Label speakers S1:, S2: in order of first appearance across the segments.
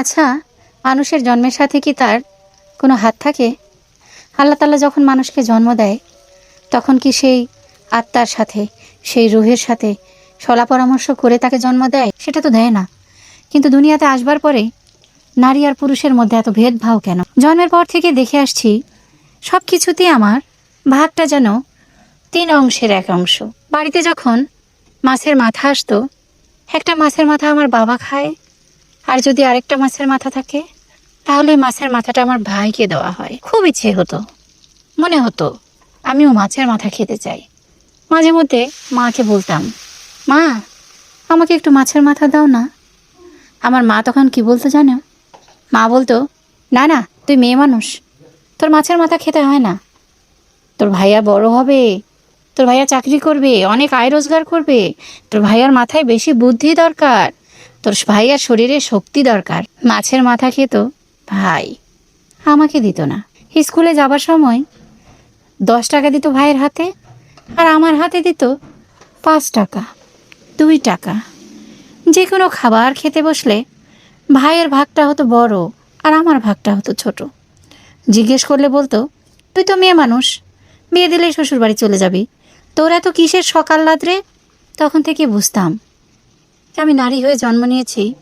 S1: আচ্ছা মানুষের জন্মের সাথে কি তার কোনো হাত থাকে? আল্লাহ তাল্লাহ যখন মানুষকে জন্ম দেয়, তখন কি সেই আত্মার সাথে, সেই রুহের সাথে সলা পরামর্শ করে তাকে জন্ম দেয়? সেটা তো দেয় না। কিন্তু দুনিয়াতে আসবার পরে নারী আর পুরুষের মধ্যে এত ভেদভাব কেন? জন্মের পর থেকে দেখে আসছি সব কিছুতেই আমার ভাগটা যেন তিন অংশের এক অংশ। বাড়িতে যখন মাছের মাথা আসতো, একটা মাছের মাথা আমার বাবা খায় আর যদি আরেকটা মাছের মাথা থাকে, তাহলে মাছের মাথাটা আমার ভাইকে দেওয়া হয়। খুব ইচ্ছে হতো। মনে হতো, আমিও মাছের মাথা খেতে চাই। মাঝে মধ্যে মাকে বলতাম, মা, আমাকে একটু মাছের মাথা দাও না। আমার মা তখন কি বলতো জানো? মা বলতো, না না, তুই মেয়ে মানুষ, তোর মাছের মাথা খেতে হয় না। তোর ভাইয়া বড় হবে, তোর ভাইয়া চাকরি করবে, অনেক আয় রোজগার করবে, তোর ভাইয়ার মাথায় বেশি বুদ্ধি দরকার তোর ভাইয়ার শরীরে শক্তি দরকার। মাছের মাথা খেত, ভাই আমাকে দিত না। স্কুলে যাবার সময় দশ টাকা দিত ভাইয়ের হাতে, আর আমার হাতে দিত পাঁচ টাকা, দুই টাকা। যে কোনো খাবার খেতে বসলে ভাইয়ের ভাগটা হতো বড় আর আমার ভাগটা হতো ছোট। জিজ্ঞেস করলে বলতো, তুই তো মেয়ে মানুষ বিয়ে দিলেই শ্বশুরবাড়ি চলে যাবি। তোর এত কিসের সকাল রাত্রে? তখন থেকে বুঝতাম আমি নারী হয়ে জন্ম নিয়েছি,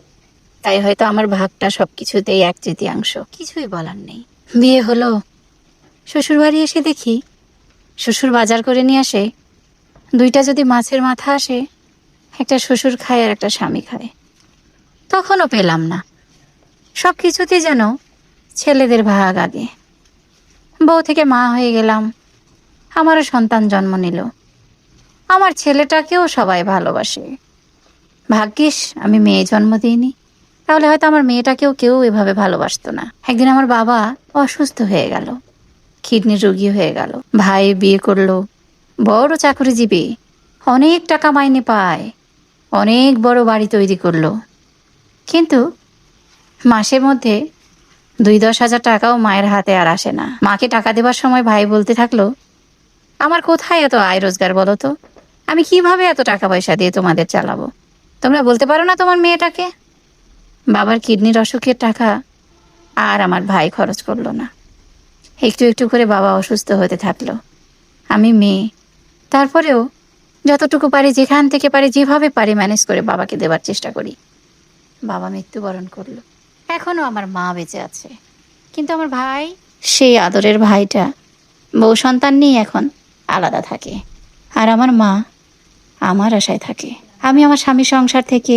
S1: তাই হয়তো আমার ভাগটা সব কিছুতেই এক তৃতীয়াংশ। কিছুই বলার নেই। বিয়ে হলো শ্বশুর বাড়ি এসে দেখি, শ্বশুর বাজার করে নিয়ে আসে, দুইটা যদি মাছের মাথা আসে, একটা শ্বশুর খায় আর একটা স্বামী খায়। তখনও পেলাম না। সব কিছুতেই যেন ছেলেদের ভাগ আগে। বউ থেকে মা হয়ে গেলাম, আমারও সন্তান জন্ম নিল। আমার ছেলেটাকেও সবাই ভালোবাসে। ভাগ্যিস, আমি মেয়ে জন্ম দিইনি। তাহলে হয়তো আমার মেয়েটাকেও কেউ এভাবে ভালোবাসতো না। একদিন আমার বাবা অসুস্থ হয়ে গেল, কিডনি রোগী হয়ে গেল, ভাই বিয়ে করল, বড় চাকরিজীবী, অনেক টাকা মাইনে পায়, অনেক বড় বাড়ি তৈরি করল। কিন্তু মাসের মধ্যে দুই দশ হাজার টাকাও মায়ের হাতে আর আসে না। মাকে টাকা দেবার সময় ভাই বলতে থাকল, আমার কোথায় এত আয় রোজগার বলো তো? আমি কীভাবে এত টাকা পয়সা দিয়ে তোমাদের চালাবো? তোমরা বলতে পারো না তোমার মেয়েটাকে? বাবার কিডনির অসুখের টাকা আর আমার ভাই খরচ করল না। একটু একটু করে বাবা অসুস্থ হতে থাকল। আমি মেয়ে। তারপরেও যতটুকু পারি, যেখান থেকে পারি, যেভাবে পারি ম্যানেজ করে বাবাকে দেবার চেষ্টা করি। বাবা মৃত্যুবরণ করল। এখনও আমার মা বেঁচে আছে। কিন্তু আমার ভাই, সেই আদরের ভাইটা বউ সন্তান নিয়ে এখন আলাদা থাকে। আর আমার মা আমার আশায় থাকে। আমি আমার স্বামীর সংসার থেকে,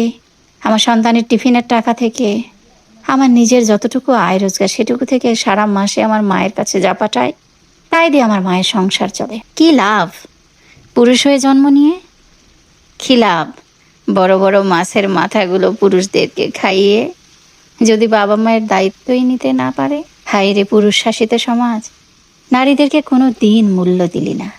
S1: আমার সন্তানের টিফিনের টাকা থেকে, আমার নিজের যতটুকু আয় রোজগার সেটুকু থেকে সারা মাসে আমার মায়ের কাছে যা পাঠায় তাই দিয়ে আমার মায়ের সংসার চলে। কি লাভ? পুরুষ হয়ে জন্ম নিয়ে? কি লাভ? বড় বড় মাছের মাথাগুলো পুরুষদেরকে খাইয়ে যদি বাবা মায়ের দায়িত্বই নিতে না পারে? হাই রে পুরুষ শাসিত সমাজ, নারীদেরকে কোনো দিন মূল্য দিলি না।